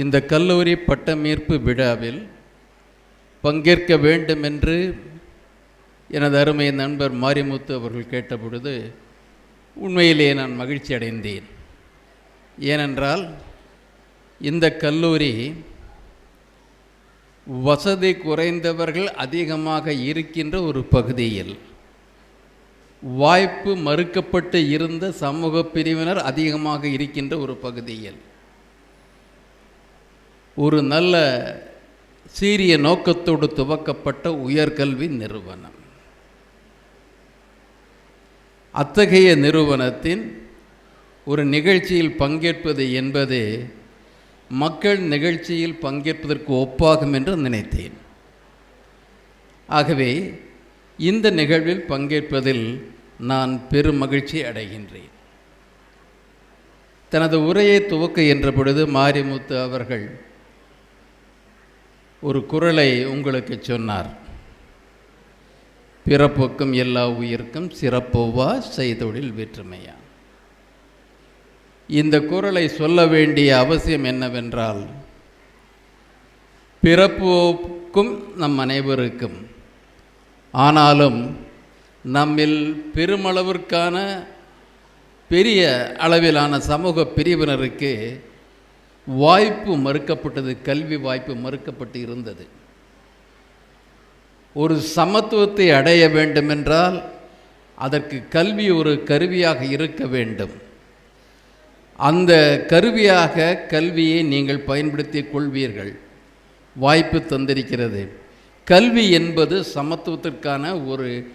இந்த கல்லூரி பட்டமீர்ப்பு விழாவில் பங்கேற்க வேண்டும் என்று எனது அருமை நண்பர் மாரிமுத்து அவர்கள் கேட்டபொழுது உண்மையிலேயே நான் மகிழ்ச்சி அடைந்தேன். ஏனென்றால் இந்த கல்லூரி வசதி குறைந்தவர்கள் அதிகமாக இருக்கின்ற ஒரு பகுதியில் வாய்ப்பு மறுக்கப்பட்டு இருந்த சமூக பிரிவினர் அதிகமாக இருக்கின்ற ஒரு பகுதியில். ஒரு நல்ல சீரிய நோக்கத்தோடு துவக்கப்பட்ட உயர்கல்வி நிறுவனம். அத்தகைய நிறுவனத்தின் ஒரு நிகழ்ச்சியில் பங்கேற்பது என்பது மக்கள் நிகழ்ச்சியில் பங்கேற்பதற்கு ஒப்பாகும் என்று நினைத்தேன். ஆகவே இந்த நிகழ்வில் பங்கேற்பதில் நான் பெரும் மகிழ்ச்சி அடைகின்றேன். தனது உரையை துவக்க என்ற பொழுது மாரிமுத்து அவர்கள் ஒரு குரலை உங்களுக்கு சொன்னார். பிறப்புக்கும் எல்லா உயிருக்கும் சிறப்போவா செய்தொழில் வேற்றுமையா? இந்த குரலை சொல்ல வேண்டிய அவசியம் என்னவென்றால் பிறப்புக்கும் நம் அனைவருக்கும் ஆனாலும் நம்மில் பெருமளவிற்கான பெரிய அளவிலான சமூக பிரிவினருக்கு வாய்ப்பு மறுக்கப்பட்டது கல்வி வாய்ப்பு மறுக்கப்பட்டு இருந்தது. ஒரு சமத்துவத்தை அடைய வேண்டுமென்றால் அதற்கு கல்வி ஒரு கருவியாக இருக்க வேண்டும். அந்த கருவியாக கல்வியை நீங்கள் பயன்படுத்திக் கொள்வீர்கள். வாய்ப்பு தந்திருக்கிறது. கல்வி என்பது சமத்துவத்திற்கான ஒரு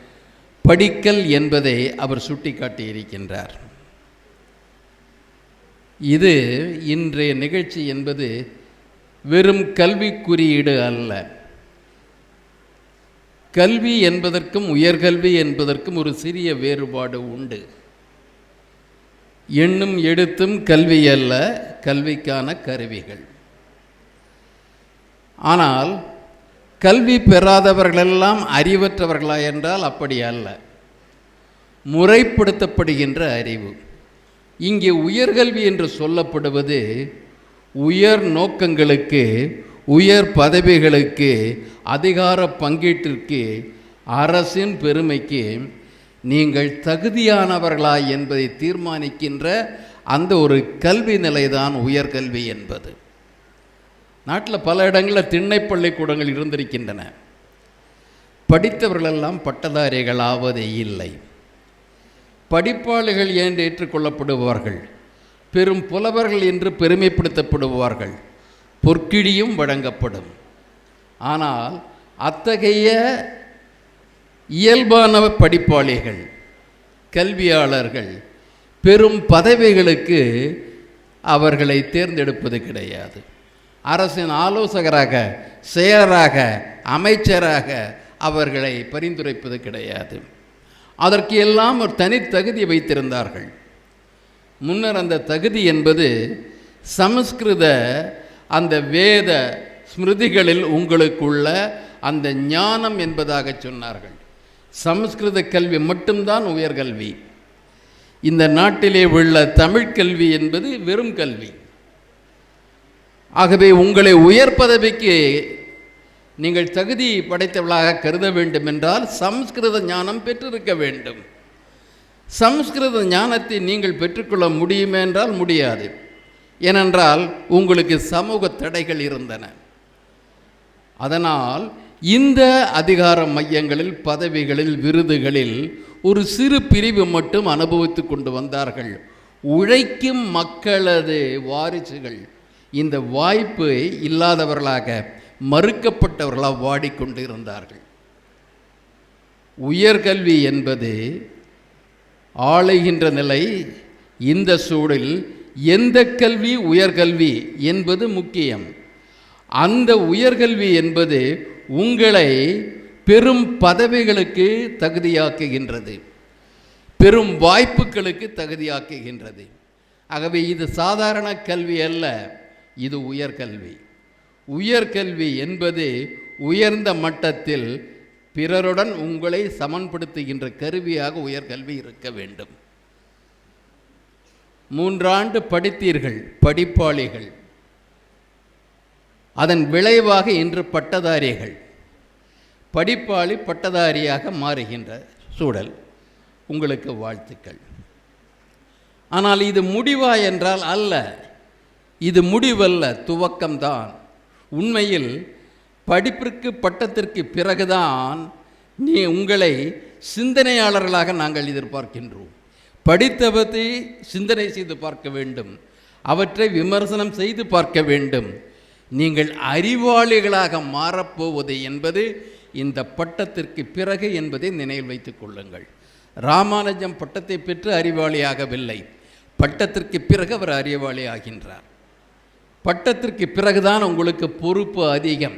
படிக்கல் என்பதை அவர் சுட்டிக்காட்டியிருக்கின்றார். இது இன்றைய நிகழ்ச்சி என்பது வெறும் கல்வி குறியீடு அல்ல. கல்வி என்பதற்கும் உயர்கல்வி என்பதற்கும் ஒரு சிறிய வேறுபாடு உண்டு. எண்ணும் எடுத்தும் கல்வி அல்ல கல்விக்கான கருவிகள். ஆனால் கல்வி பெறாதவர்களெல்லாம் அறிவற்றவர்களா என்றால் அப்படி அல்ல. முறைப்படுத்தப்படுகின்ற அறிவு. இங்கே உயர்கல்வி என்று சொல்லப்படுவது உயர் நோக்கங்களுக்கு உயர் பதவிகளுக்கு அதிகார பங்கீட்டிற்கு அரசின் பெருமைக்கு நீங்கள் தகுதியானவர்களா என்பதை தீர்மானிக்கின்ற அந்த ஒரு கல்வி நிலைதான் உயர்கல்வி என்பது. நாட்டில் பல இடங்களில் திண்ணை பள்ளிக்கூடங்கள் இருந்திருக்கின்றன. படித்தவர்களெல்லாம் பட்டதாரிகள் ஆவதே இல்லை. படிப்பாளிகள் என்று ஏற்றுக்கொள்ளப்படுவார்கள் பெரும் புலவர்கள் என்று பெருமைப்படுத்தப்படுவார்கள் பொற்கிழியும் வழங்கப்படும். ஆனால் அத்தகைய இயல்பான படிப்பாளிகள் கல்வியாளர்கள் பெரும் பதவிகளுக்கு அவர்களை தேர்ந்தெடுப்பது கிடையாது. அரசின் ஆலோசகராக செயலராக அமைச்சராக அவர்களை பரிந்துரைப்பது கிடையாது. அதற்கு எல்லாம் ஒரு தனித்தகுதி வைத்திருந்தார்கள். முன்னர் அந்த தகுதி என்பது சமஸ்கிருத அந்த வேத ஸ்மிருதிகளில் உங்களுக்குள்ள அந்த ஞானம் என்பதாக சொன்னார்கள். சமஸ்கிருத கல்வி மட்டும்தான் உயர்கல்வி இந்த நாட்டிலே உள்ள தமிழ் கல்வி என்பது வெறும் கல்வி. ஆகவே உங்களை உயர் பதவிக்கு நீங்கள் தகுதி படைத்தவளாக கருத வேண்டும் என்றால் சம்ஸ்கிருத ஞானம் பெற்றிருக்க வேண்டும். சம்ஸ்கிருத ஞானத்தை நீங்கள் பெற்றுக்கொள்ள முடியுமே என்றால் முடியாது. ஏனென்றால் உங்களுக்கு சமூக தடைகள் இருந்தன. அதனால் இந்த அதிகார மையங்களில் பதவிகளில் விருதுகளில் ஒரு சிறு பிரிவு மட்டும் அனுபவித்து கொண்டு வந்தார்கள். உழைக்கும் மக்களது வாரிசுகள். இந்த வாய்ப்பு இல்லாதவர்களாக மறுக்கப்பட்டவர்களாக வாடிக்கொண்டு இருந்தார்கள் உயர்கல்வி என்பது ஆளுகின்ற நிலை இந்த சூழலில் எந்த கல்வி உயர்கல்வி என்பது முக்கியம். அந்த உயர்கல்வி என்பது உங்களை பெரும் பதவிகளுக்கு தகுதியாக்குகின்றது பெரும் வாய்ப்புகளுக்கு தகுதியாக்குகின்றது. ஆகவே இது சாதாரண கல்வி அல்ல இது உயர்கல்வி. உயர்கல்வி என்பது உயர்ந்த மட்டத்தில் பிறருடன் உங்களை சமன்படுத்துகின்ற கருவியாக உயர்கல்வி இருக்க வேண்டும். மூன்றாண்டு படித்தீர்கள் படிப்பாளிகள் அதன் விளைவாக இன்று பட்டதாரிகள். படிப்பாளி பட்டதாரியாக மாறுகின்ற சூழல். உங்களுக்கு வாழ்த்துக்கள். ஆனால் இது முடிவா என்றால் அல்ல. இது முடிவல்ல துவக்கம்தான். உண்மையில் படிப்பிற்கு பட்டத்திற்கு பிறகுதான் நீ உங்களை சிந்தனையாளர்களாக நாங்கள் எதிர்பார்க்கின்றோம். படித்தவற்றை சிந்தனை செய்து பார்க்க வேண்டும். அவற்றை விமர்சனம் செய்து பார்க்க வேண்டும். நீங்கள் அறிவாளிகளாக மாறப்போவது என்பது இந்த பட்டத்திற்கு பிறகு என்பதை நினைவில் வைத்துக் கொள்ளுங்கள். ராமானுஜம் பட்டத்தை பெற்று அறிவாளியாகவில்லை. பட்டத்திற்கு பிறகு அவர் அறிவாளி ஆகின்றார் பட்டத்திற்கு பிறகுதான் உங்களுக்கு பொறுப்பு அதிகம்.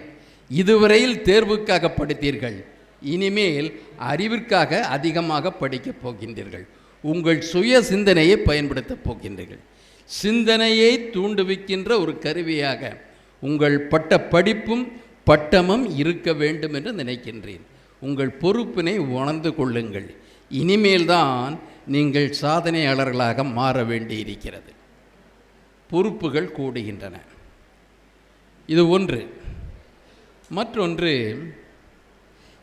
இதுவரையில் தேர்வுக்காக படித்தீர்கள். இனிமேல் அறிவிற்காக அதிகமாக படிக்கப் போகின்றீர்கள். உங்கள் சுய சிந்தனையை பயன்படுத்தப் போகின்றீர்கள். சிந்தனையை தூண்டுவிக்கின்ற ஒரு கருவியாக உங்கள் பட்ட படிப்பும் பட்டமும் இருக்க வேண்டும் என்று நினைக்கின்றேன். உங்கள் பொறுப்பினை உணர்ந்து கொள்ளுங்கள். இனிமேல்தான் நீங்கள் சாதனையாளர்களாக மாற வேண்டியிருக்கிறது. பொறுப்புகள் கூடுகின்றன. இது ஒன்று. மற்றொன்று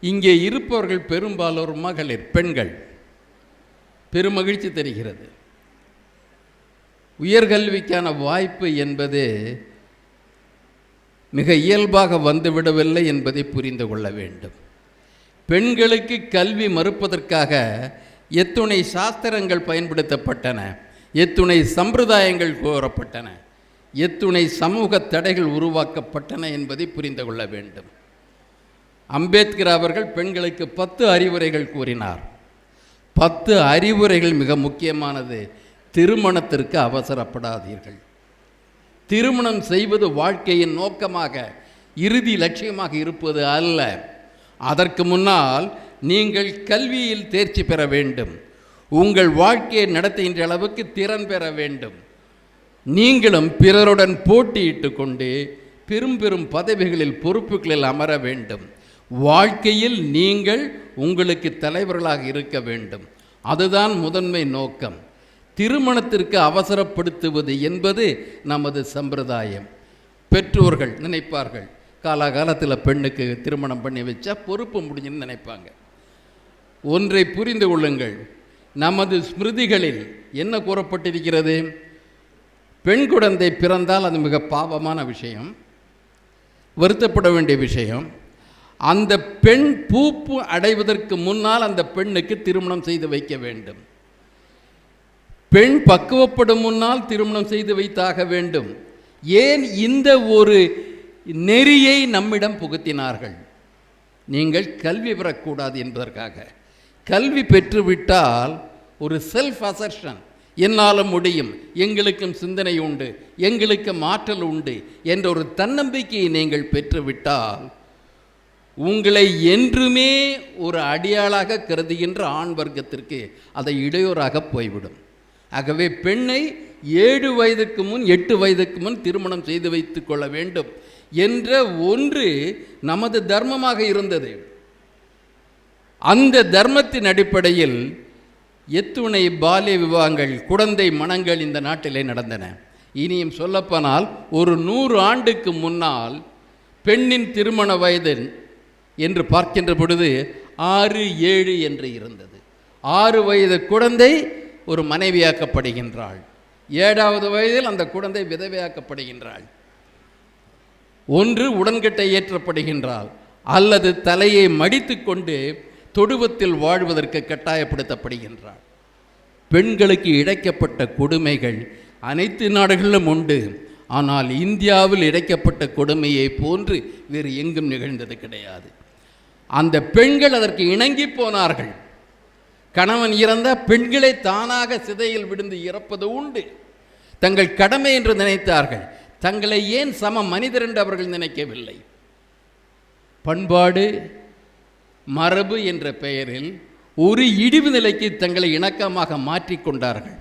இங்கே இருப்பவர்கள் பெரும்பாலோர் மகளிர் பெண்கள். பெருமகிழ்ச்சி தெரிகிறது. உயர்கல்விக்கான வாய்ப்பு என்பது மிக இயல்பாக வந்துவிடவில்லை என்பதை புரிந்து கொள்ள வேண்டும். பெண்களுக்கு கல்வி மறுப்பதற்காக எத்துணை சாஸ்திரங்கள் பயன்படுத்தப்பட்டன. எத்துணை சம்பிரதாயங்கள் கோரப்பட்டன. எத்துணை சமூக தடைகள் உருவாக்கப்பட்டன என்பதை புரிந்து கொள்ள வேண்டும். அம்பேத்கர் அவர்கள் பெண்களுக்கு பத்து அறிவுரைகள் கூறினார். பத்து அறிவுரைகள் மிக முக்கியமானது. திருமணத்திற்கு அவசரப்படாதீர்கள். திருமணம் செய்வது வாழ்க்கையின் நோக்கமாக இறுதி லட்சியமாக இருப்பது அல்ல. அதற்கு முன்னால் நீங்கள் கல்வியில் தேர்ச்சி பெற வேண்டும். உங்கள் வாழ்க்கையை நடத்துகின்ற அளவுக்கு திறன் பெற வேண்டும். நீங்களும் பிறருடன் போட்டியிட்டு கொண்டு பெரும் பெரும் பதவிகளில் பொறுப்புகளில் அமர வேண்டும். வாழ்க்கையில் நீங்கள் உங்களுக்கு தலைவர்களாக இருக்க வேண்டும். அதுதான் முதன்மை நோக்கம். திருமணத்திற்கு அவசரப்படுத்துவது என்பது நமது சம்பிரதாயம். பெற்றோர்கள் நினைப்பார்கள் காலாகாலத்தில் பெண்ணுக்கு திருமணம் பண்ணி வச்சா பொறுப்பு முடிஞ்சுன்னு நினைப்பாங்க. ஒன்றை புரிந்து கொள்ளுங்கள் நமது ஸ்மிருதிகளில் என்ன கூறப்பட்டிருக்கிறது? பெண் குழந்தை பிறந்தால் அது மிக பாவமான விஷயம் வருத்தப்பட வேண்டிய விஷயம். அந்த பெண் பூப்பு அடைவதற்கு முன்னால் அந்த பெண்ணுக்கு திருமணம் செய்து வைக்க வேண்டும். பெண் பக்குவப்படும் முன்னால் திருமணம் செய்து வைத்தாக வேண்டும். ஏன் இந்த ஒரு நெறியை நம்மிடம் புகுத்தினார்கள்? நீங்கள் கல்வி பெறக்கூடாது என்பதற்காக. கல்வி பெற்றுவிட்டால் ஒரு செல்ஃப் அசர்ஷன் என்னால் முடியும். எங்களுக்கும் சிந்தனை உண்டு. எங்களுக்கும் மாற்றல் உண்டு என்ற ஒரு தன்னம்பிக்கையை நீங்கள் பெற்றுவிட்டால் உங்களை என்றுமே ஒரு அடியாளாக கருதுகின்ற ஆண் வர்க்கத்திற்கு அதை இடையூறாக போய்விடும். ஆகவே பெண்ணை ஏழு வயதுக்கு முன் எட்டு வயதுக்கு முன் திருமணம் செய்து வைத்து கொள்ள வேண்டும் என்ற ஒன்று நமது தர்மமாக இருந்தது. அந்த தர்மத்தின் அடிப்படையில் எத்துணை பால்ய விவாகங்கள் குழந்தை மனங்கள் இந்த நாட்டிலே நடந்தன. இனியும் சொல்லப்போனால் ஒரு நூறு ஆண்டுக்கு முன்னால் பெண்ணின் திருமண வயது என்று பார்க்கின்ற பொழுது ஆறு ஏழு என்று இருந்தது. ஆறு வயது குழந்தை ஒரு மனைவியாக்கப்படுகின்றாள். ஏழாவது வயதில் அந்த குழந்தை விதவையாக்கப்படுகின்றாள். ஒன்று உடன்கட்டை ஏற்றப்படுகின்றாள். அல்லது தலையை மடித்துக்கொண்டு தொடுவத்தில் வாழ்வதற்கு கட்டாயப்படுத்தப்படுகின்றாள் பெண்களுக்கு இழைக்கப்பட்ட கொடுமைகள் அனைத்து நாடுகளிலும் உண்டு. ஆனால் இந்தியாவில் இழைக்கப்பட்ட கொடுமையை போன்று வேறு எங்கும் நிகழ்ந்தது கிடையாது. அந்த பெண்கள் அதற்கு இணங்கி போனார்கள். கணவன் இறந்த பெண்களை தானாக சிதையில் விழுந்து இறப்பது உண்டு. தங்கள் கடமை என்று நினைத்தார்கள். தங்களை ஏன் சம மனிதர் என்று அவர்கள் நினைக்கவில்லை. பண்பாடு மரபு என்ற பெயரில் ஒரு இடிவு நிலைக்கு தங்களை இணக்கமாக மாற்றிக்கொண்டார்கள்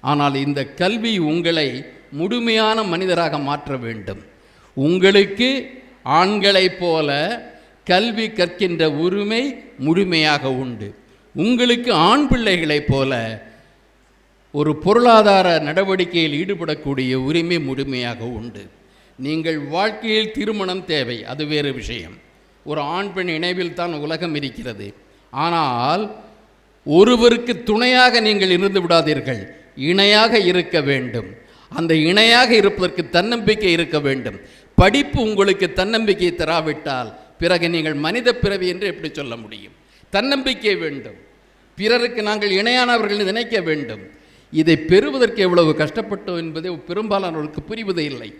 ஆனால் இந்த கல்வி உங்களை முழுமையான மனிதராக மாற்ற வேண்டும். உங்களுக்கு ஆண்களைப் போல கல்வி கற்கின்ற உரிமை முழுமையாக உண்டு. உங்களுக்கு ஆண் பிள்ளைகளைப் போல ஒரு பொருளாதார நடவடிக்கையில் ஈடுபடக்கூடிய உரிமை முழுமையாக உண்டு. நீங்கள் வாழ்க்கையில் திருமணம் தேவை அது வேறு விஷயம். ஒரு ஆண் பெண் இணைவில் தான் உலகம் இருக்கிறது. ஆனால் ஒருவருக்கு துணையாக நீங்கள் இருந்து விடாதீர்கள். இணையாக இருக்க வேண்டும். அந்த இணையாக இருப்பதற்கு தன்னம்பிக்கை இருக்க வேண்டும். படிப்பு உங்களுக்கு தன்னம்பிக்கை தராவிட்டால் பிறகு நீங்கள் மனித பிறவி என்று எப்படி சொல்ல முடியும்? தன்னம்பிக்கை வேண்டும். பிறருக்கு நாங்கள் இணையானவர்கள் நினைக்க வேண்டும். இதை பெறுவதற்கு எவ்வளவு கஷ்டப்பட்டோம் என்பதை பெரும்பாலானவர்களுக்கு புரிவதே இல்லை.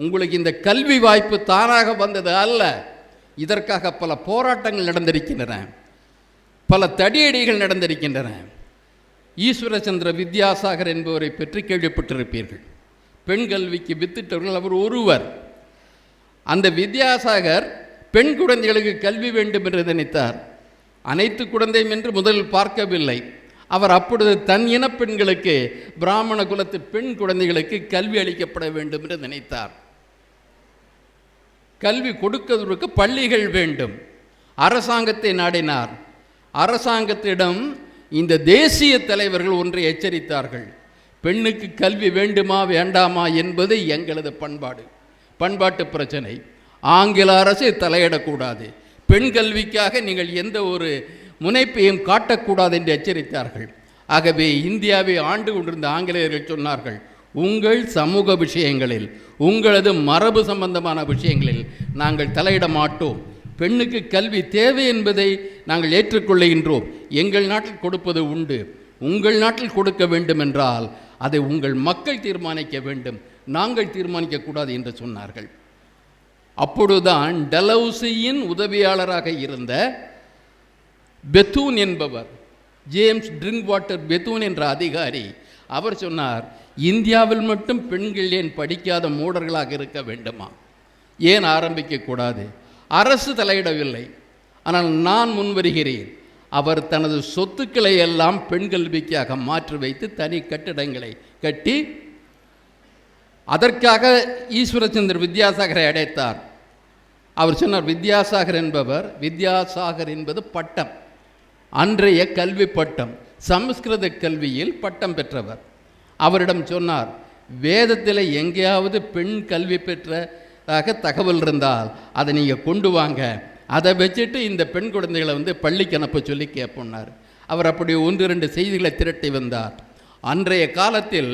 உங்களுக்கு இந்த கல்வி வாய்ப்பு தானாக வந்தது அல்ல. இதற்காக பல போராட்டங்கள் நடந்திருக்கின்றன. பல தடியடிகள் நடந்திருக்கின்றன. ஈஸ்வரச்சந்திர வித்யாசாகர் என்பவரை பற்றி கேள்விப்பட்டிருப்பீர்கள். பெண் கல்விக்கு வித்திட்டவர்கள் அவர் ஒருவர். அந்த வித்யாசாகர் பெண் குழந்தைகளுக்கு கல்வி வேண்டும் என்று நினைத்தார். அனைத்து குழந்தையும் என்று முதலில் பார்க்கவில்லை. அவர் அப்பொழுது தன் இன பெண்களுக்கு பிராமண குலத்து பெண் குழந்தைகளுக்கு கல்வி அளிக்கப்பட வேண்டும் என்று நினைத்தார். கல்வி கொடுக்கிறதுக்கு பள்ளிகள் வேண்டும். அரசாங்கத்தை நாடினார். அரசாங்கத்திடம் இந்த தேசிய தலைவர்கள் ஒன்றை எச்சரித்தார்கள். பெண்ணுக்கு கல்வி வேண்டுமா வேண்டாமா என்பது எங்களது பண்பாடு. பண்பாட்டு பிரச்சனை. ஆங்கில அரசு தலையிடக்கூடாது. பெண் கல்விக்காக நீங்கள் எந்த ஒரு முனைப்பையும் காட்டக்கூடாது என்று எச்சரித்தார்கள். ஆகவே இந்தியாவை ஆண்டு கொண்டிருந்த ஆங்கிலேயர்கள் சொன்னார்கள் உங்கள் சமூக விஷயங்களில் உங்களது மரபு சம்பந்தமான விஷயங்களில் நாங்கள் தலையிட மாட்டோம். பெண்ணுக்கு கல்வி தேவை என்பதை நாங்கள் ஏற்றுக்கொள்ளுகின்றோம். எங்கள் நாட்டில் கொடுப்பது உண்டு. உங்கள் நாட்டில் கொடுக்க வேண்டும் என்றால் அதை உங்கள் மக்கள் தீர்மானிக்க வேண்டும். நாங்கள் தீர்மானிக்கக்கூடாது என்று சொன்னார்கள். அப்பொழுதுதான் டலௌசியின் உதவியாளராக இருந்த பெத்தூன் என்பவர் ஜேம்ஸ் ட்ரிங்க் வாட்டர் பெத்தூன் என்ற அதிகாரி அவர் சொன்னார் இந்தியாவில் மட்டும் பெண்கள் ஏன் படிக்காத மூடர்களாக இருக்க வேண்டுமா? ஏன் ஆரம்பிக்கக்கூடாது? அரசு தலையிடவில்லை. ஆனால் நான் முன்வருகிறேன். அவர் தனது சொத்துக்களை எல்லாம் பெண் கல்விக்காக மாற்றி வைத்து தனி கட்டிடங்களை கட்டி அதற்காக ஈஸ்வரச்சந்திர வித்யாசாகரை அடைத்தார். அவர் சொன்னார் வித்யாசாகர் என்பவர் வித்யாசாகர் என்பது பட்டம். அன்றைய கல்வி பட்டம் சமஸ்கிருத கல்வியில் பட்டம் பெற்றவர். அவரிடம் சொன்னார் வேதத்தில் எங்கேயாவது பெண் கல்வி பெற்றதாக தகவல் இருந்தால் அதை நீங்கள் கொண்டு வாங்க. அதை வச்சுட்டு இந்த பெண் குழந்தைகளை வந்து பள்ளிக்கு அனுப்ப சொல்லி கேட்போன்னார். அவர் அப்படி ஒன்று ரெண்டு செய்திகளை திரட்டி வந்தார். அன்றைய காலத்தில்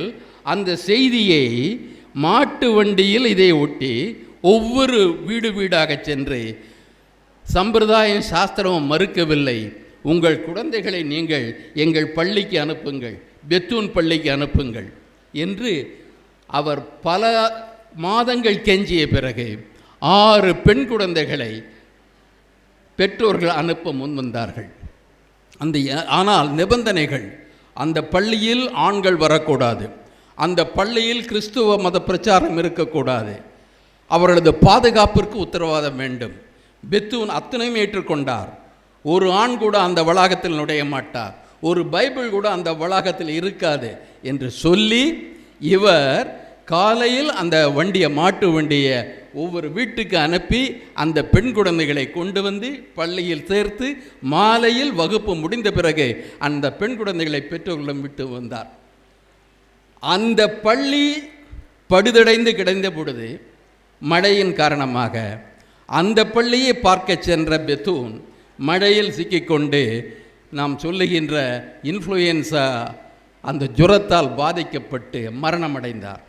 அந்த செய்தியை மாட்டு வண்டியில் இதை ஒட்டி ஒவ்வொரு வீடு வீடாக சென்று சம்பிரதாயம் சாஸ்திரம் மறுக்கவில்லை. உங்கள் குழந்தைகளை நீங்கள் எங்கள் பள்ளிக்கு அனுப்புங்கள். பெத்தூன் பள்ளிக்கு அனுப்புங்கள் என்று அவர் பல மாதங்கள் கெஞ்சிய பிறகு ஆறு பெண் குழந்தைகளை பெற்றோர்கள் அனுப்ப முன் வந்தார்கள். அந்த ஆனால் நிபந்தனைகள் அந்த பள்ளியில் ஆண்கள் வரக்கூடாது. அந்த பள்ளியில் கிறிஸ்துவ மத பிரச்சாரம் இருக்கக்கூடாது. அவர்களது பாதுகாப்பிற்கு உத்தரவாதம் வேண்டும். பெத்தூன் அத்தனையும் ஏற்றுக்கொண்டார். ஒரு ஆண் கூட அந்த வளாகத்தில் நுழைய மாட்டார். ஒரு பைபிள் கூட அந்த வளாகத்தில் இருக்காது என்று சொல்லி இவர் காலையில் அந்த வண்டியை மாட்டு வண்டியை ஒவ்வொரு வீட்டுக்கு அனுப்பி அந்த பெண் குழந்தைகளை கொண்டு வந்து பள்ளியில் சேர்த்து மாலையில் வகுப்பு முடிந்த பிறகு அந்த பெண் குழந்தைகளை பெற்றோர்களிடம் விட்டு வந்தார். அந்த பள்ளி படுதடைந்து கிடந்த பொழுது மழையின் காரணமாக அந்த பள்ளியை பார்க்க சென்ற பெத்தூன் மழையில் சிக்கிக்கொண்டு நாம் சொல்லுகின்ற இன்ஃப்ளூயன்ஸா அந்த ஜுரத்தால் பாதிக்கப்பட்டு மரணமடைந்தார்.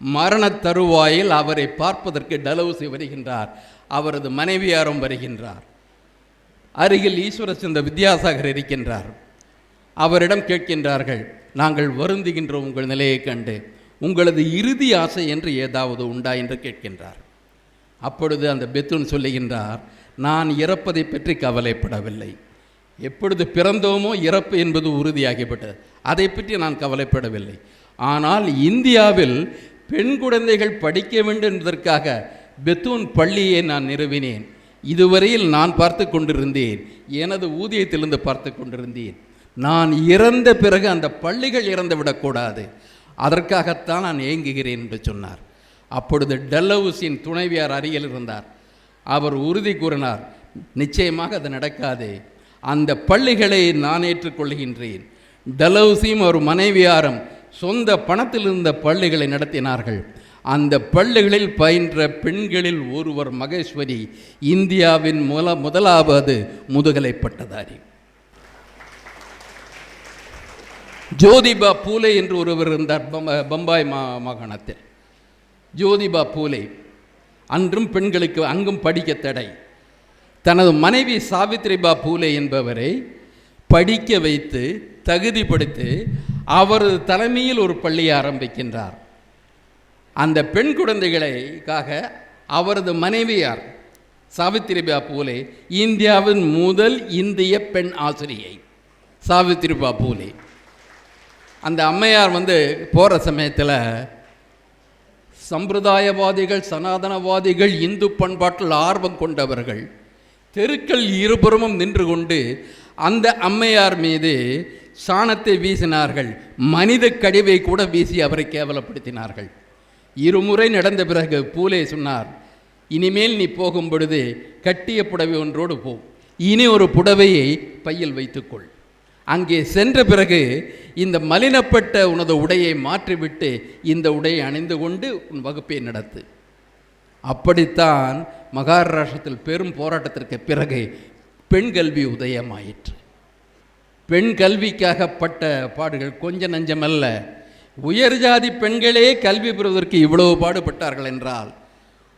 மரண தருவாயில் அவரை பார்ப்பதற்கு டலவுசி வருகின்றார். அவரது மனைவியாரும் வருகின்றார். அருகில் ஈஸ்வரச்சந்திர வித்யாசாகர் இருக்கின்றார். அவரிடம் கேட்கின்றார்கள் நாங்கள் வருந்துகின்ற உங்கள் நிலையை கண்டு. உங்களது இறுதி ஆசை என்று ஏதாவது உண்டா? என்று கேட்கின்றார். அப்பொழுது அந்த பெத்துன் சொல்லுகின்றார் நான் இறப்பதை பற்றி கவலைப்படவில்லை. எப்பொழுது பிறந்தோமோ இறப்பு என்பது உறுதியாகிவிட்டது. அதை பற்றி நான் கவலைப்படவில்லை. ஆனால் இந்தியாவில் பெண் குழந்தைகள் படிக்க வேண்டும் என்பதற்காக பெத்தூன் பள்ளியை நான் நிறுவினேன். இதுவரையில் நான் பார்த்து கொண்டிருந்தேன். எனது ஊதியத்திலிருந்து பார்த்து கொண்டிருந்தேன். நான் இறந்த பிறகு அந்த பள்ளிகள் இறந்து விடக்கூடாது அதற்காகத்தான் நான் ஏங்குகிறேன் என்று சொன்னார். அப்பொழுது டெல்லவுஸின் துணைவியார் அருகில் இருந்தார். அவர் உறுதி கூறினார் நிச்சயமாக அது நடக்காது. அந்த பள்ளிகளை நான் ஏற்றுக்கொள்கின்றேன். டலௌசியும் ஒரு மனைவியாரும் சொந்த பணத்தில் இருந்த பள்ளிகளை நடத்தினார்கள். அந்த பள்ளிகளில் பயின்ற பெண்களில் ஒருவர் மகேஸ்வரி இந்தியாவின் முல முதலாவது முதுகலை பட்டதாரி ஜோதிபா பூலே என்று ஒருவர் இருந்தார் பம்பாய் மா மாகாணத்தில். ஜோதிபா பூலே அன்றும் பெண்களுக்கு அங்கும் படிக்க தடை தனது மனைவி சாவித்ரிபா பூலே என்பவரை படிக்க வைத்து தகுதிப்படுத்தி அவரது தலைமையில் ஒரு பள்ளியை ஆரம்பிக்கின்றார். அந்த பெண் குழந்தைகளுக்காக அவரது மனைவியார் சாவித்திரிபா பூலே இந்தியாவின் முதல் இந்திய பெண் ஆசிரியை சாவித்திரிபா பூலே. அந்த அம்மையார் வந்து போகிற சமயத்தில் சம்பிரதாயவாதிகள் சனாதனவாதிகள் இந்து பண்பாட்டில் ஆர்வம் கொண்டவர்கள். தெருக்கள் இருபுறமும் நின்று கொண்டு அந்த அம்மையார் மீது சாணத்தை வீசினார்கள். மனித கழிவை கூட வீசி அவரை கேவலப்படுத்தினார்கள். இருமுறை நடந்த பிறகு பூலே சொன்னார் இனிமேல் நீ போகும் பொழுது கட்டிய புடவை ஒன்றோடு போ. இனி ஒரு புடவையை பையில் வைத்துக்கொள். அங்கே சென்ற பிறகு இந்த மலினப்பட்ட உனது உடையை மாற்றிவிட்டு இந்த உடையை அணிந்து கொண்டு உன் வகுப்பை நடத்து. அப்படித்தான் மகாராஷ்டிரத்தில் பெரும் போராட்டத்திற்கு பிறகு பெண் கல்வி உதயமாயிற்று. பெண் கல்விக்காகப்பட்ட பாடுகள் கொஞ்சம் நஞ்சமல்ல உயர் ஜாதி பெண்களே கல்வி பெறுவதற்கு இவ்வளவு பாடுபட்டார்கள் என்றால்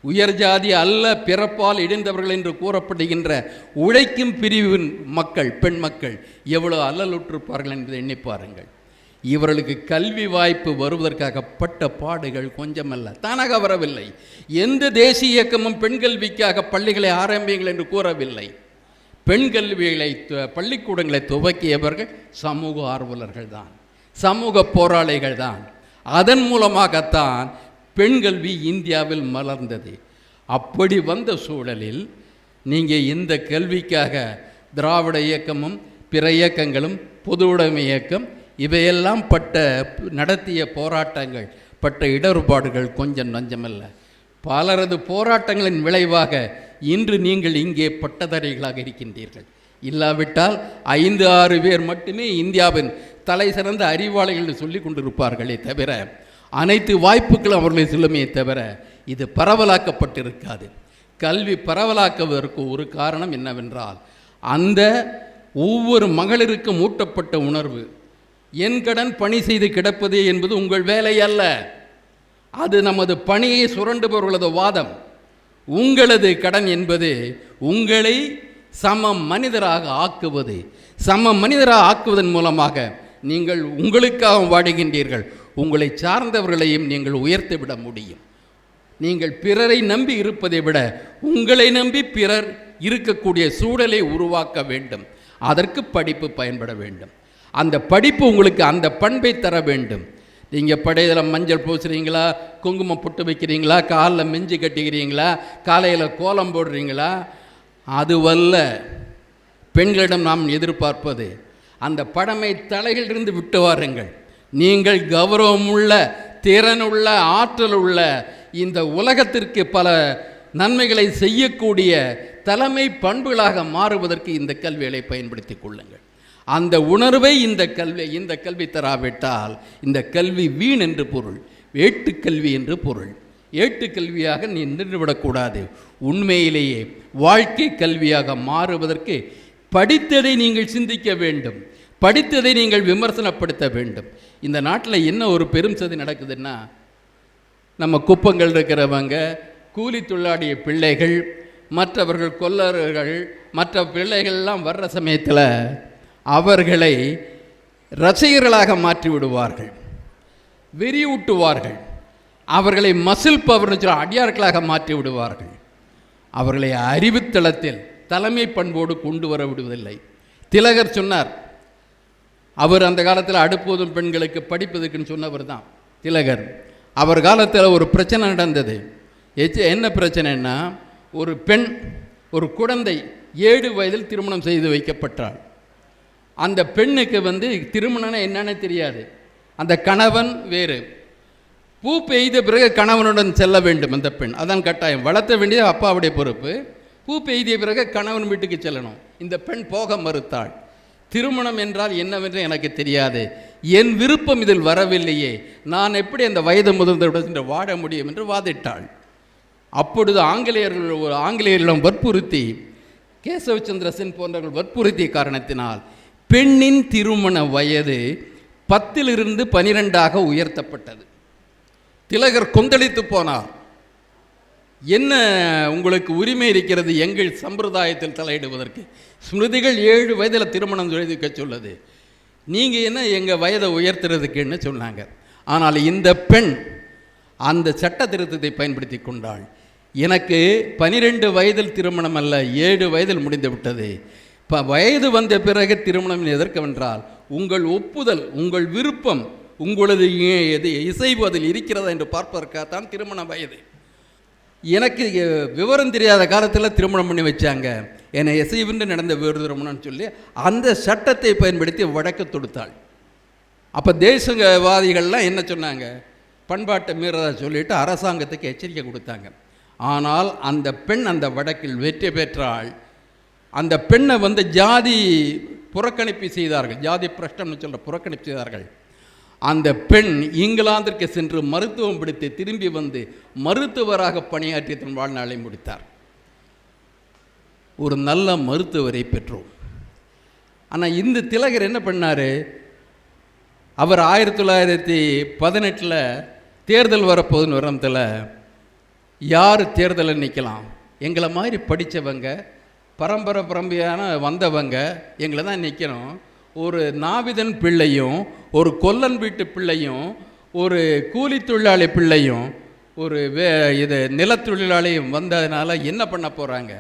உயர் ஜாதி அல்ல பிறப்பால் இடிந்தவர்கள் என்று கூறப்படுகின்ற உழைக்கும் பிரிவின் மக்கள் பெண் மக்கள் எவ்வளோ அல்லலுற்றிருப்பார்கள் என்பதை எண்ணி பாருங்கள். இவர்களுக்கு கல்வி வாய்ப்பு வருவதற்காக பட்ட பாடுகள் கொஞ்சமல்ல. தானாக வரவில்லை. எந்த தேசிய இயக்கமும் பெண் கல்விக்காக பள்ளிகளை ஆரம்பியுங்கள் என்று கூறவில்லை. பெண் கல்விகளை து- பள்ளிக்கூடங்களை துவக்கியவர்கள் சமூக ஆர்வலர்கள் தான். சமூக போராளிகள் தான். அதன் மூலமாகத்தான் பெண் கல்வி இந்தியாவில் மலர்ந்தது. அப்படி வந்த சூழலில் நீங்கள் இந்த கல்விக்காக திராவிட இயக்கமும் பிற இயக்கங்களும் பொது உடைமை இயக்கம் இவையெல்லாம் பட்ட நடத்திய போராட்டங்கள் பட்ட இடர்பாடுகள் கொஞ்சம் நஞ்சமல்ல. பலரது போராட்டங்களின் விளைவாக இன்று நீங்கள் இங்கே பட்டதாரிகளாக இருக்கின்றீர்கள். இல்லாவிட்டால் ஐந்து ஆறு பேர் மட்டுமே இந்தியாவின் தலை சிறந்த அறிவாளிகள் சொல்லி கொண்டிருப்பார்களே தவிர அனைத்து வாய்ப்புகளும் அவர்களை சொல்லுமே தவிர இது பரவலாக்கப்பட்டிருக்காது. கல்வி பரவலாக்குவதற்கு ஒரு காரணம் என்னவென்றால் அந்த ஒவ்வொரு மகளிருக்கும் ஊட்டப்பட்ட உணர்வு என் கடன் பணி செய்து கிடப்பது என்பது உங்கள் வேலை அல்ல. அது நமது பணியை சுரண்டுபவர்களது வாதம். உங்களது கடன் என்பது உங்களை சம மனிதராக ஆக்குவது. சம மனிதராக ஆக்குவதன் மூலமாக நீங்கள் உங்களுக்காக வாடுகின்றீர்கள். உங்களை சார்ந்தவர்களையும் நீங்கள் உயர்த்தி விட முடியும். நீங்கள் பிறரை நம்பி இருப்பதை விட உங்களை நம்பி பிறர் இருக்கக்கூடிய சூழலை உருவாக்க வேண்டும். அதற்கு படிப்பு பயன்பட வேண்டும். அந்த படிப்பு உங்களுக்கு அந்த பண்பை தர வேண்டும். நீங்கள் படையில மஞ்சள் பூசுறீங்களா? குங்குமம் புட்டு வைக்கிறீங்களா? காலில் மெஞ்சு கட்டிக்கிறீங்களா? காலையில் கோலம் போடுறீங்களா? அதுவல்ல பெண்களிடம் நாம் எதிர்பார்ப்பது அந்த படமை தலையிலிருந்து விட்டு வாருங்கள். நீங்கள் கௌரவமுள்ள திறனுள்ள ஆற்றல் உள்ள இந்த உலகத்திற்கு பல நன்மைகளை செய்யக்கூடிய தலைமை பண்புகளாக மாறுவதற்கு இந்த கல்விகளை பயன்படுத்திக் கொள்ளுங்கள். அந்த உணர்வை இந்த கல்வி இந்த கல்வி தராவிட்டால் இந்த கல்வி வீண் என்று பொருள் வேட்டுக்கல்வி என்று பொருள். ஏட்டுக்கல்வியாக நீ நின்றுவிடக்கூடாது உண்மையிலேயே வாழ்க்கை கல்வியாக மாறுவதற்கு படித்ததை நீங்கள் சிந்திக்க வேண்டும். படித்ததை நீங்கள் விமர்சனப்படுத்த வேண்டும். இந்த நாட்டில் என்ன ஒரு பெரும் சதி நடக்குதுன்னா நம்ம குப்பங்கள் இருக்கிறவங்க கூலி தொழிலாடிய பிள்ளைகள் மற்றவர்கள் கொல்லர்கள் மற்ற பிள்ளைகள்லாம் வர்ற சமயத்தில் அவர்களை ரசிகர்களாக மாற்றி விடுவார்கள் வெறியூட்டுவார்கள் அவர்களை மசில் பவர்னு சொல்ல அடியார்களாக மாற்றி விடுவார்கள் அவர்களை அறிவுத்தளத்தில் தலைமை பண்போடு கொண்டு வர விடுவதில்லை. திலகர் சொன்னார் அவர் அந்த காலத்தில் அடுப்போதும் பெண்களுக்கு படிப்பதற்குன்னு சொன்னவர் தான் திலகர். அவர் காலத்தில் ஒரு பிரச்சனை நடந்தது. எச்ச- என்ன பிரச்சனைன்னா ஒரு பெண் ஒரு குழந்தை ஏழு வயதில் திருமணம் செய்து வைக்கப்பட்டாள். அந்த பெண்ணுக்கு வந்து திருமணம்னா என்னன்னு தெரியாது. அந்த கணவன் வேறு. பூ பெய்த பிறகு கணவனுடன் செல்ல வேண்டும் அந்த பெண். அதான் கட்டாயம். வளர்த்த வேண்டியது அப்பாவுடைய பொறுப்பு. பூ பெய்திய பிறகு கணவன் வீட்டுக்கு செல்லணும். இந்த பெண் போக மறுத்தாள். திருமணம் என்றால் என்னவென்று எனக்கு தெரியாது. என் விருப்பம் இதில் வரவில்லையே. நான் எப்படி அந்த வயது முதிர்ந்தவுடன் வாழ முடியும் என்று வாதிட்டாள். அப்பொழுது ஆங்கிலேயர்கள் ஒரு ஆங்கிலேயர்களிடம் வற்புறுத்தி கேசவச்சந்திர சென் போன்றவர்கள் வற்புறுத்திய காரணத்தினால் பெண்ணின் திருமண வயது பத்திலிருந்து பனிரெண்டாக உயர்த்தப்பட்டது. திலகர் கொந்தளித்து போனார். என்ன உங்களுக்கு உரிமை இருக்கிறது எங்கள் சம்பிரதாயத்தில் தலையிடுவதற்கு? ஸ்மிருதிகள் ஏழு வயதில் திருமணம் எழுதிக்க சொல்லுது. நீங்கள் என்ன எங்கள் வயதை உயர்த்துறதுக்குன்னு சொன்னாங்க. ஆனால் இந்த பெண் அந்த சட்ட திருத்தத்தை பயன்படுத்தி கொண்டாள். எனக்கு பனிரெண்டு வயதில் திருமணம் அல்ல ஏழு வயதில் முடிந்து விட்டது இப்போ வயது வந்த பிறகு திருமணம் எதற்கவென்றால் உங்கள் ஒப்புதல் உங்கள் விருப்பம் உங்களது எது இசைவு அதில் இருக்கிறதா என்று பார்ப்பதற்காகத்தான் திருமண வயது. எனக்கு விவரம் தெரியாத காலத்தில் திருமணம் பண்ணி வச்சாங்க. என்னை இசைவுன்னு நடந்த வேறு திருமணம்னு சொல்லி அந்த சட்டத்தை பயன்படுத்தி வழக்கு தொடுத்தாள். அப்போ தேசவாதிகள்லாம் என்ன சொன்னாங்க? பண்பாட்டை மீறதா சொல்லிட்டு அரசாங்கத்துக்கு எச்சரிக்கை கொடுத்தாங்க. ஆனால் அந்த பெண் அந்த வழக்கில் வெற்றி பெற்றாள். அந்த பெண்ணை வந்து ஜாதி புறக்கணிப்பு செய்தார்கள். ஜாதி பிரஷ்டம்னு சொல்கிற புறக்கணிப்பு செய்தார்கள். அந்த பெண் இங்கிலாந்திற்கு சென்று மருத்துவம் பிடித்து திரும்பி வந்து மருத்துவராக பணியாற்றி தன் வாழ்நாளை முடித்தார். ஒரு நல்ல மருத்துவரை பெற்றோம். ஆனால் இந்த திலகர் என்ன பண்ணார்? அவர் ஆயிரத்தி தொள்ளாயிரத்தி பதினெட்டில் தேர்தல் வரப்போகுதுன்னு வரத்தில் யார் தேர்தலில் நிற்கலாம் எங்களை மாதிரி படித்தவங்க பரம்பரை பரம்பரையான வந்தவங்க எங்களை தான் நிற்கணும் ஒரு நாவிதன் பிள்ளையும் ஒரு கொல்லன் வீட்டு பிள்ளையும் ஒரு கூலி தொழிலாளி பிள்ளையும் ஒரு வே இது நிலத்தொழிலாளியும் வந்ததுனால என்ன பண்ண போகிறாங்க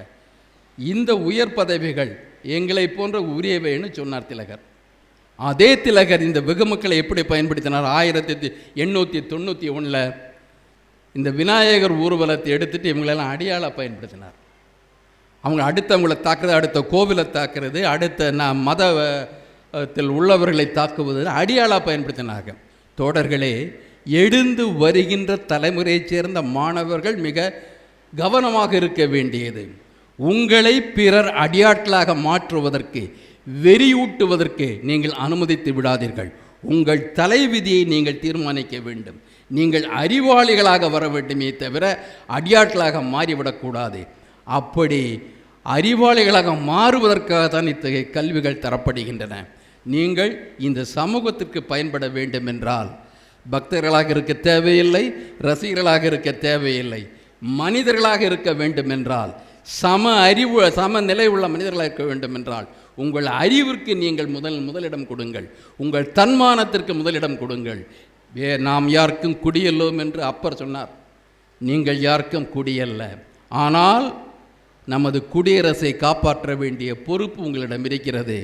இந்த உயர் பதவிகள் எங்களை போன்ற உரியவைன்னு சொன்னார் திலகர். அதே திலகர் இந்த வெகுமக்களை எப்படி பயன்படுத்தினார்? ஆயிரத்தி எண்ணூற்றி தொண்ணூற்றி ஒன்றில் இந்த விநாயகர் ஊர்வலத்தை எடுத்துட்டு இவங்களெல்லாம் அடியாள பயன்படுத்தினார். அவங்க அடுத்தவங்களை தாக்குறது அடுத்த கோவிலை தாக்குறது அடுத்த நான் மதத்தில் உள்ளவர்களை தாக்குவது அடியாளா பயன்படுத்தினாங்க. தோடர்களே எழுந்து வருகின்ற தலைமுறையைச் சேர்ந்த மாணவர்கள் மிக கவனமாக இருக்க வேண்டியது. உங்களை பிறர் அடியாட்களாக மாற்றுவதற்கு வெறியூட்டுவதற்கு நீங்கள் அனுமதித்து விடாதீர்கள். உங்கள் தலைவிதியை நீங்கள் தீர்மானிக்க வேண்டும். நீங்கள் அறிவாளிகளாக வர வேண்டுமே தவிர அடியாட்களாக மாறிவிடக்கூடாது. அப்படி அறிவாளிகளாக மாறுவதற்காக தான் இத்தகைய கல்விகள் தரப்படுகின்றன. நீங்கள் இந்த சமூகத்திற்கு பயன்பட வேண்டும் என்றால் பக்தர்களாக இருக்க தேவையில்லை ரசிகர்களாக இருக்க தேவையில்லை மனிதர்களாக இருக்க வேண்டும் என்றால் சம அறிவு சம நிலை உள்ள மனிதர்களாக இருக்க வேண்டும் என்றால் உங்கள் அறிவிற்கு நீங்கள் முதல் முதலிடம் கொடுங்கள். உங்கள் தன்மானத்திற்கு முதலிடம் கொடுங்கள். வே நாம் யாருக்கும் குடியல்லோம் என்று அப்பர் சொன்னார். நீங்கள் யாருக்கும் குடியல்ல. ஆனால் நமது குடியரசை காப்பாற்ற வேண்டிய பொறுப்பு உங்களிடம் இருக்கிறது.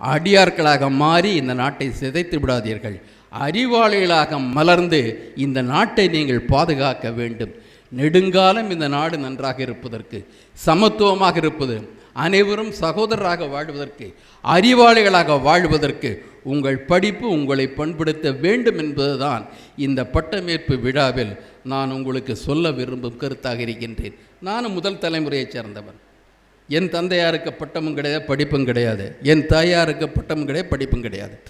அடியார்களாக மாறி இந்த நாட்டை சிதைத்து விடாதீர்கள். அறிவாளிகளாக மலர்ந்து இந்த நாட்டை நீங்கள் பாதுகாக்க வேண்டும். நெடுங்காலம் இந்த நாடு நன்றாக இருப்பதற்கு சமத்துவமாக இருப்பது அனைவரும் சகோதரராக வாழ்வதற்கு அறிவாளிகளாக வாழ்வதற்கு உங்கள் படிப்பு உங்களை பண்படுத்த வேண்டும் என்பதுதான் இந்த பட்டமேற்பு விழாவில் நான் உங்களுக்கு சொல்ல விரும்பும் கருத்தாக இருக்கின்றேன். நானும் முதல் தலைமுறையைச் சேர்ந்தவன். என் தந்தையாருக்கு பட்டமும் கிடையாது படிப்பும் கிடையாது. என் தாயாருக்கு பட்டமும் கிடையாது படிப்பும் கிடையாது.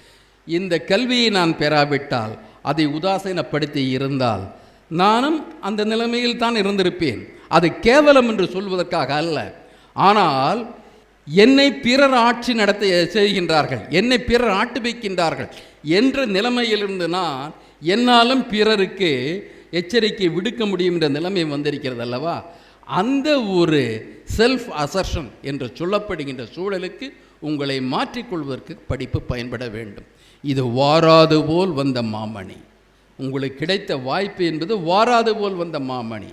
இந்த கல்வியை நான் பெறாவிட்டால் அதை உதாசீனப்படுத்தி இருந்தால் நானும் அந்த நிலைமையில் தான் இருந்திருப்பேன். அது கேவலம் என்று சொல்வதற்காக அல்ல. ஆனால் என்னை பிறர் ஆட்சி நடத்த செய்கின்றார்கள் என்னை பிறர் ஆட்டு வைக்கின்றார்கள் என்ற நிலைமையிலிருந்து நான் என்னாலும் பிறருக்கு எச்சரிக்கை விடுக்க முடியும் என்ற நிலைமை வந்திருக்கிறது அல்லவா அந்த ஒரு செல்ஃப் அசர்ஷன் என்று சொல்லப்படுகின்ற சூழலுக்கு உங்களை மாற்றிக்கொள்வதற்கு படிப்பு பயன்பட வேண்டும். இது வாராது போல் வந்த மாமணி. உங்களுக்கு கிடைத்த வாய்ப்பு என்பது வாராது போல் வந்த மாமணி.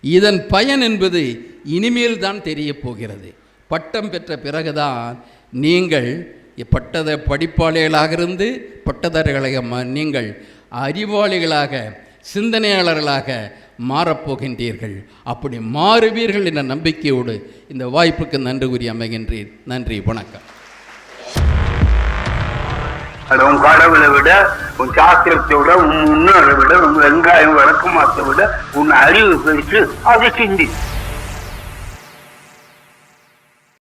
இதன் பயன் என்பது இனிமேல் தான் தெரியப் போகிறது. பட்டம் பெற்ற பிறகுதான் நீங்கள் பட்டத படிப்பாளிகளாக இருந்து பட்டதாரிகளாக நீங்கள் அறிவாளிகளாக சிந்தனையாளர்களாக மாறப்போகின்றீர்கள். அப்படி மாறுவீர்கள் என்ற நம்பிக்கையோடு இந்த வாய்ப்புக்கு நன்றி கூறி அமைகின்றேன். நன்றி வணக்கம். அது உன் கடவுளை விட உன் சாஸ்திரத்தை விட உன் முன்னோரை விட உன் வெங்காயம் விளக்கமாத்தை விட உன் அறிவு பெருசு அதை சிந்தி